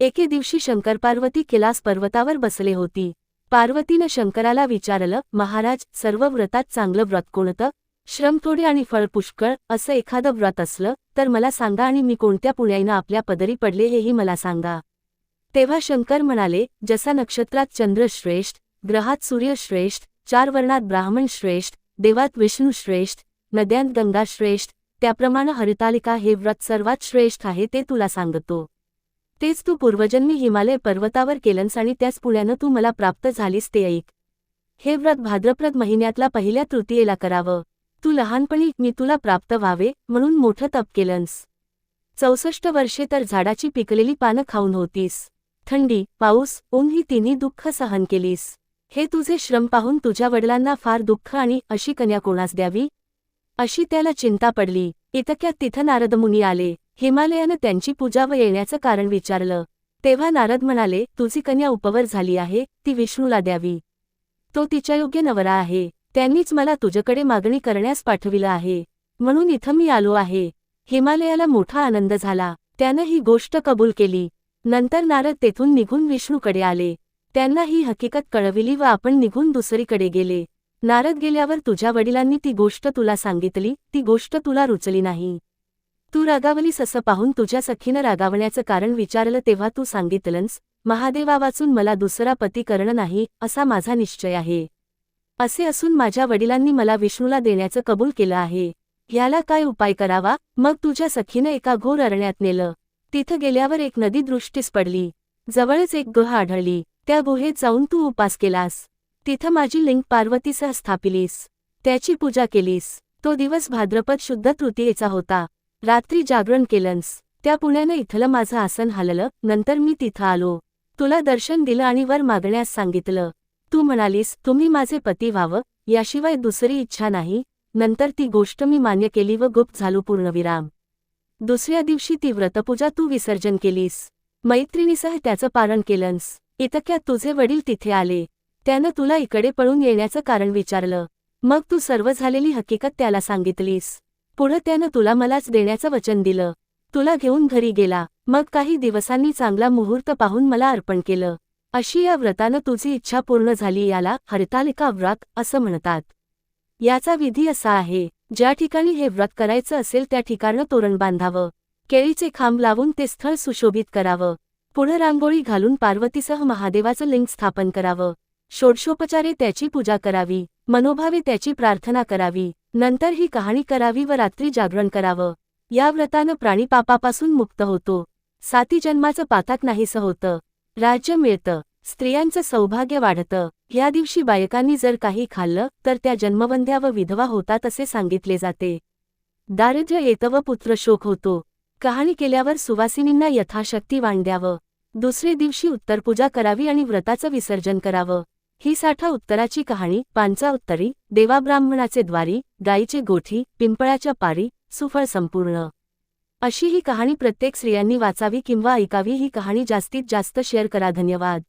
एके दिवशी शंकर पार्वती कैलास पर्वतावर बसले होती. पार्वतीनं शंकराला विचारलं महाराज सर्व व्रतात चांगलं व्रत कोणतं? श्रम थोडे आणि फळ पुष्कळ असं एखादं व्रत असलं तर मला सांगा आणि मी कोणत्या पुण्याईनं आपल्या पदरी पडले हेही मला सांगा. तेव्हा शंकर म्हणाले जसा नक्षत्रात चंद्र श्रेष्ठ ग्रहात सूर्य श्रेष्ठ चार वर्णात ब्राह्मण श्रेष्ठ देवात विष्णू श्रेष्ठ नद्यांत गंगा श्रेष्ठ त्याप्रमाणे हरितालिका हे व्रत सर्वात श्रेष्ठ आहे ते तुला सांगतो. तेच तू पूर्वजन्मी हिमालय पर्वतावर केलंस आणि त्याच पुण्यानं तू मला प्राप्त झालीस ते ऐक. हे व्रत भाद्रप्रद महिन्यातला पहिल्या तृतीयेला करावं. तू लहानपणी मी तुला प्राप्त व्हावे म्हणून मोठं तप केलंस. चौसष्ट वर्षे तर झाडाची पिकलेली पानं खाऊन होतीस. थंडी पाऊस ऊन ही तिन्ही दुःख सहन केलीस. हे तुझे श्रम पाहून तुझ्या वडिलांना फार दुःख आणि अशी कन्या कोणास द्यावी? अशी त्याला चिंता पडली. इतक्यात तिथं नारदमुनी आले. हिमालयानं त्यांची पूजा व येण्याचं कारण विचारलं. तेव्हा नारद म्हणाले तुझी कन्या उपवर झाली आहे ती विष्णूला द्यावी. तो तिच्या योग्य नवरा आहे. त्यांनीच मला तुझ्याकडे मागणी करण्यास पाठविलं आहे. म्हणून इथं मी आलो आहे. हिमालयाला मोठा आनंद झाला. त्यानं ही गोष्ट कबूल केली. नंतर नारद तेथून निघून विष्णूकडे आले. त्यांना ही हकीकत कळविली व आपण निघून दुसरीकडे गेले. नारद गेल्यावर तुझ्या वडिलांनी ती गोष्ट तुला सांगितली. ती गोष्ट तुला रुचली नाही. तू रागावलीस असं पाहून तुझ्या सखीनं रागावण्याचं कारण विचारलं तेव्हा तू सांगितलंस महादेवा वाचून मला दुसरा पती करणं नाही असा माझा निश्चय आहे. असे असून माझ्या वडिलांनी मला विष्णूला देण्याचं कबूल केलं आहे. याला काय उपाय करावा? मग तुझ्या सखीनं एका घोर अरण्यात नेलं. तिथं गेल्यावर एक नदी दृष्टीस पडली. जवळच एक गुहा आढळली. त्या गुहेत जाऊन तू उपास केलास. तिथं माझी लिंग पार्वतीसह स्थापिलीस. त्याची पूजा केलीस. तो दिवस भाद्रपद शुद्ध तृतीयेचा होता. रात्री जागरण केलंस. त्या पुण्यानं इथलं माझं आसन हललं. नंतर मी तिथं आलो. तुला दर्शन दिलं आणि वर मागण्यास सांगितलं. तू म्हणालीस तुम्ही माझे पती व्हावं. याशिवाय दुसरी इच्छा नाही. नंतर ती गोष्ट मी मान्य केली व गुप्त झालो पूर्णविराम. दुसऱ्या दिवशी ती व्रतपूजा तू विसर्जन केलीस. मैत्रिणीसह त्याचं पारण केलंस. इतक्यात तुझे वडील तिथे आले. त्यानं तुला इकडे पळून येण्याचं कारण विचारलं. मग तू सर्व झालेली हकीकत त्याला सांगितलीस. पुढं त्यानं तुला मलाच देण्याचं वचन दिलं. तुला घेऊन घरी गेला. मग काही दिवसांनी चांगला मुहूर्त पाहून मला अर्पण केलं. अशी या व्रतानं तुझी इच्छा पूर्ण झाली याला हरतालिका व्रत असं म्हणतात. याचा विधी असा आहे ज्या ठिकाणी हे व्रत करायचं असेल त्या ठिकाणं तोरण बांधावं. केळीचे खांब लावून ते स्थळ सुशोभित करावं. पुढं रांगोळी घालून पार्वतीसह महादेवाचं लिंग स्थापन करावं. षोडशोपचारे त्याची पूजा करावी. मनोभावे त्याची प्रार्थना करावी. नंतर ही कहाणी करावी व रात्री जागरण करावं. या व्रतानं प्राणी पापापासून मुक्त होतो. साती जन्माचं पातात नाहीसं होतं. राज्य मिळतं. स्त्रियांचं सौभाग्य वाढतं. या दिवशी बायकांनी जर काही खाल्लं तर त्या जन्मवंध्या व विधवा होतात असे सांगितले जाते. दारिद्र्य येतं व पुत्रशोक होतो. कहाणी केल्यावर सुवासिनींना यथाशक्ती वांड्यावं दुसरे दिवशी उत्तरपूजा करावी आणि व्रताचं विसर्जन करावं. ही साठा उत्तराची कहाणी पांचा उत्तरी देवाब्राह्मणाचे द्वारी गायीचे गोठी पिंपळाच्या पारी सुफळ संपूर्ण. अशी ही कहाणी प्रत्येक स्त्रियांनी वाचावी किंवा ऐकावी ही कहाणी जास्तीत जास्त शेअर करा. धन्यवाद.